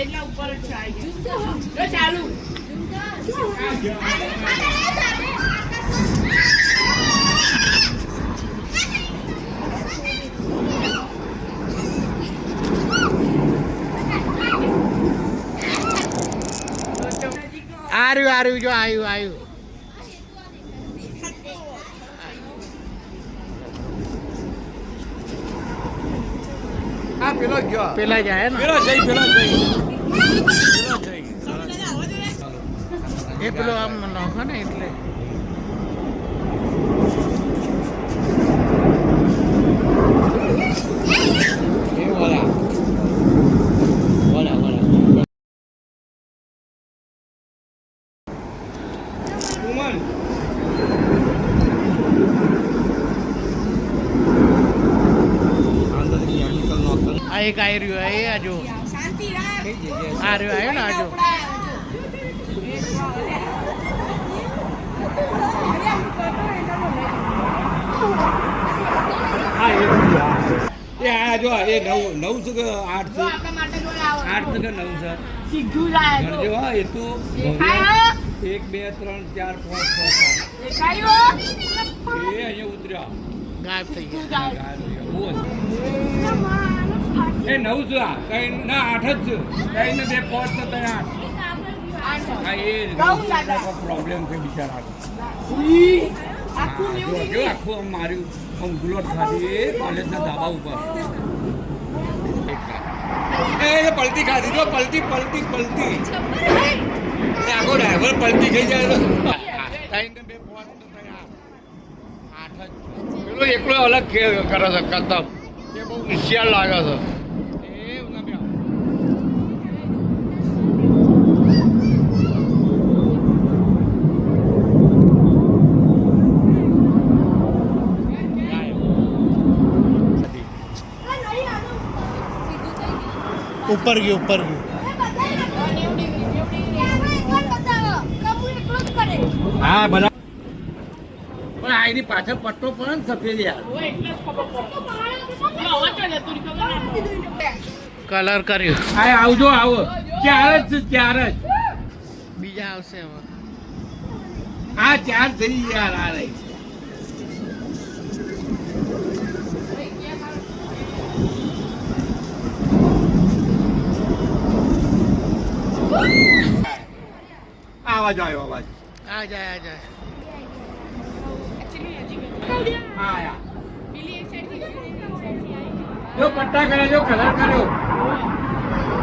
એટલા ઉપર જ છે. ચાલુ. આર્યું આર્યું જો આવ્યું આવ્યું હા પેલો જ ગયો. પેલા જાય ને? પેલો જઈ પેલો જઈ પેલો જઈ એ પેલો આમ નોખો ને એટલે એ વાળા વાળા વાળા ઉમન અંદર કેમિકલ નોકર આ એક આર્યું એ આજુ શાંતિ રાખ કઈ જગ્યાએ આર્યું આવ્યું ને આજુ હા એ એ આ એ નવ નવ છે કે આઠ. આઠ છે નવ છે એક બે ત્રણ ચાર પાંચ છ એ અહીંયા ઉતર્યા ગાયબ એ નવ છે કઈ ના આઠ જ છે કઈ ને બે પાંચ તો તઈ આઠ. પ્રોબ્લેમ છે બિચારા આખું માર્યું આમ ગુલોટ ખાધી કોલેજના ઉપર એ પલટી ખાધી તો પલટી પલટી પલટી આખો ડ્રાઈવર પલટી ખાઈ જાય. પેલો એકલો અલગ કરે છે કરતા એ બહુ હોશિયાર લાગે છે ઉપર ગયું ઉપર ગયું. હા બરાબર પણ આ એની પાછળ પટ્ટો પણ સફેદ. કલર કર્યો. હા આવજો આવો. ચાર જ ચાર જ. બીજા આવશે હવે. આ ચાર થઈ યાર આ રહી. આવાજ આવ્યો અવાજ. આ જાય આ જાય. જો પટ્ટા કર્યા જો કલર કર્યો.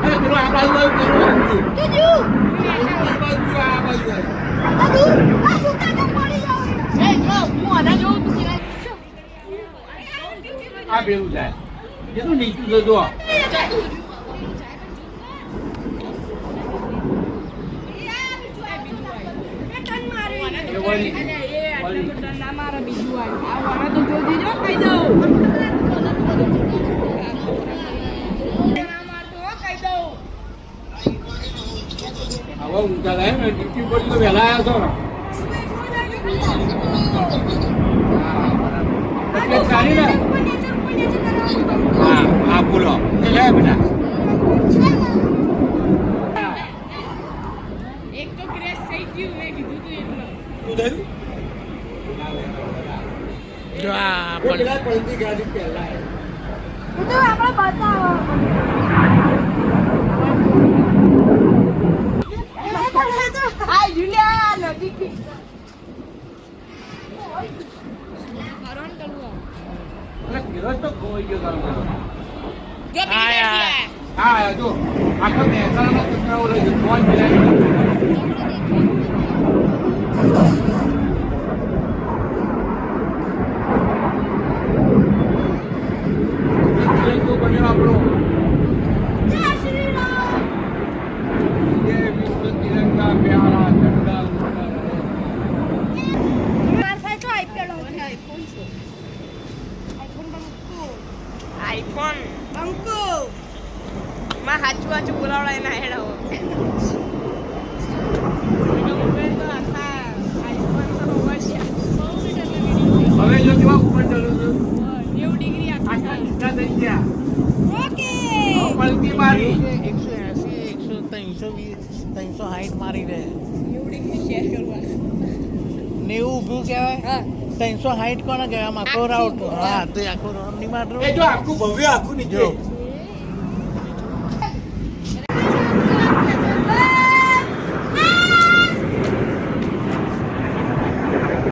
પેલો આ બાજુ બાજુ આ બાજુ આ બાજુ એ, જો, હું આના જેવું તું સિવાય. આ બેવું જાય. કેટલું નીચું છે જો એ વળી. અલ્યા, એ આટલું તો ટન ના મારે બીજું આવ્યું. આ વાળા તો જોજી જો, કહી દઉં. ના મારતો હો, એટલે બોલો. એ લે બેટા. એક તો ક્રેશ થઈ ગયું મેં કીધું તું એટલે શું થયું? જો આ પલટી ગાડી પહેલા જુલિયા તો આપણે. જો આ બીજી યાર. ક્રેશ હા આ જો આખો મહેસાણાનો આઈફોન. બંકુ માં હાચું હાચું બોલાવડાય ના હેડાવો હવે જો કેવા ઉપર ચાલુ છે? નેવું ડિગ્રી આટલા આખા ઊંચા થઈ ગયા હવે પલટી મારી. એકસો એસી એકસો ત્રણસો સાઠ મારી દે ડિગ્રી શેર કરવા. નેવું ઊભું કહેવાય? હા. ત્રણસો સાઈઠ કોને કહેવાય આમ આખો રાઉટ હા. તો આખો રાઉટની જો આખું ભવ્ય આખું જો.